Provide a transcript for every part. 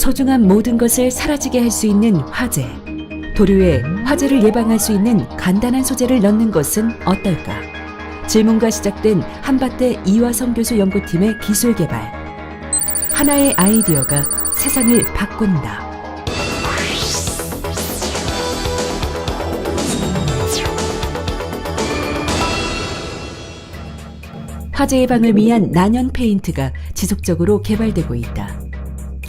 소중한 모든 것을 사라지게 할 수 있는 화재. 도료에 화재를 예방할 수 있는 간단한 소재를 넣는 것은 어떨까? 질문과 시작된 한밭대 이화성 교수 연구팀의 기술 개발. 하나의 아이디어가 세상을 바꾼다. 화재 예방을 위한 난연 페인트가 지속적으로 개발되고 있다.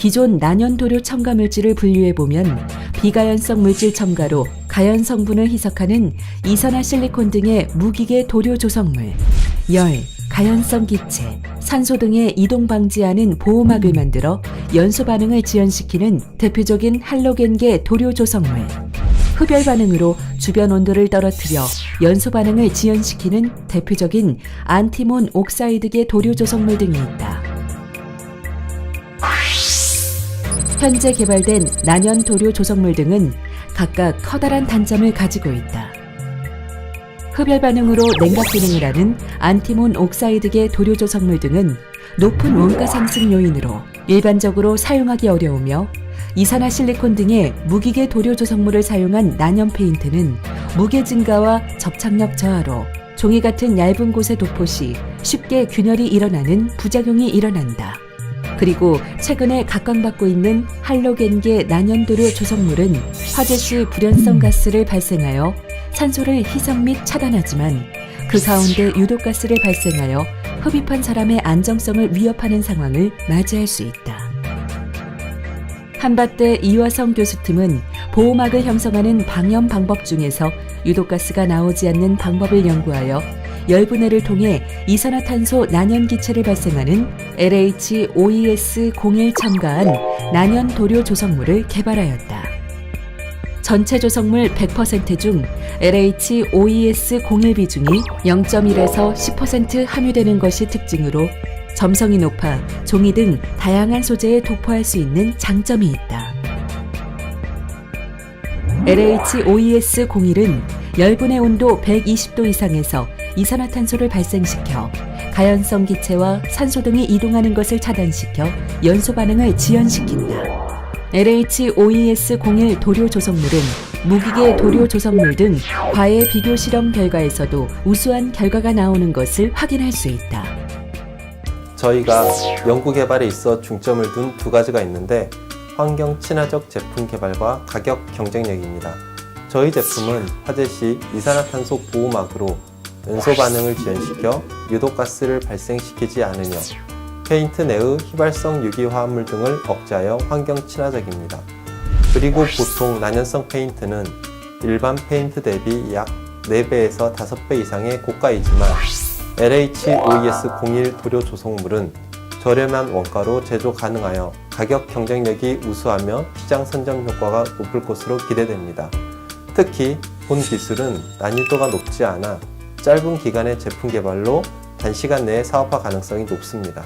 기존 난연 도료 첨가 물질을 분류해 보면 비가연성 물질 첨가로 가연 성분을 희석하는 이산화 실리콘 등의 무기계 도료 조성물, 열, 가연성 기체, 산소 등의 이동 방지하는 보호막을 만들어 연소 반응을 지연시키는 대표적인 할로겐계 도료 조성물, 흡열 반응으로 주변 온도를 떨어뜨려 연소 반응을 지연시키는 대표적인 안티몬 옥사이드계 도료 조성물 등이 있다. 현재 개발된 난연 도료 조성물 등은 각각 커다란 단점을 가지고 있다. 흡열 반응으로 냉각 기능을 하는 안티몬 옥사이드계 도료 조성물 등은 높은 원가 상승 요인으로 일반적으로 사용하기 어려우며 이산화 실리콘 등의 무기계 도료 조성물을 사용한 난연 페인트는 무게 증가와 접착력 저하로 종이 같은 얇은 곳에 도포 시 쉽게 균열이 일어나는 부작용이 일어난다. 그리고 최근에 각광받고 있는 할로겐계 난연도료 조성물은 화재 시 불연성 가스를 발생하여 산소를 희석 및 차단하지만 그 가운데 유독가스를 발생하여 흡입한 사람의 안정성을 위협하는 상황을 맞이할 수 있다. 한밭대 이화성 교수팀은 보호막을 형성하는 방염 방법 중에서 유독가스가 나오지 않는 방법을 연구하여 열분해를 통해 이산화탄소 난연 기체를 발생하는 LH-OES-01 첨가한 난연 도료 조성물을 개발하였다. 전체 조성물 100%중 LH-OES-01 비중이 0.1에서 10% 함유되는 것이 특징으로 점성이 높아 종이 등 다양한 소재에 도포할 수 있는 장점이 있다. LH-OES-01은 열분의 온도 120도 이상에서 이산화탄소를 발생시켜 가연성 기체와 산소 등이 이동하는 것을 차단시켜 연소 반응을 지연시킨다. LH-OES-01 도료 조성물은 무기계 도료 조성물 등 과외 비교 실험 결과에서도 우수한 결과가 나오는 것을 확인할 수 있다. 저희가 연구 개발에 있어 중점을 둔 두 가지가 있는데 환경 친화적 제품 개발과 가격 경쟁력입니다. 저희 제품은 화재 시 이산화탄소 보호막으로 연소 반응을 지연시켜 유독가스를 발생시키지 않으며 페인트 내의 휘발성 유기화합물 등을 억제하여 환경 친화적입니다. 그리고 보통 난연성 페인트는 일반 페인트 대비 약 4배에서 5배 이상의 고가이지만 LH-OES-01 도료 조성물은 저렴한 원가로 제조 가능하여 가격 경쟁력이 우수하며 시장 선점 효과가 높을 것으로 기대됩니다. 특히 본 기술은 난이도가 높지 않아 짧은 기간의 제품 개발로 단시간 내에 사업화 가능성이 높습니다.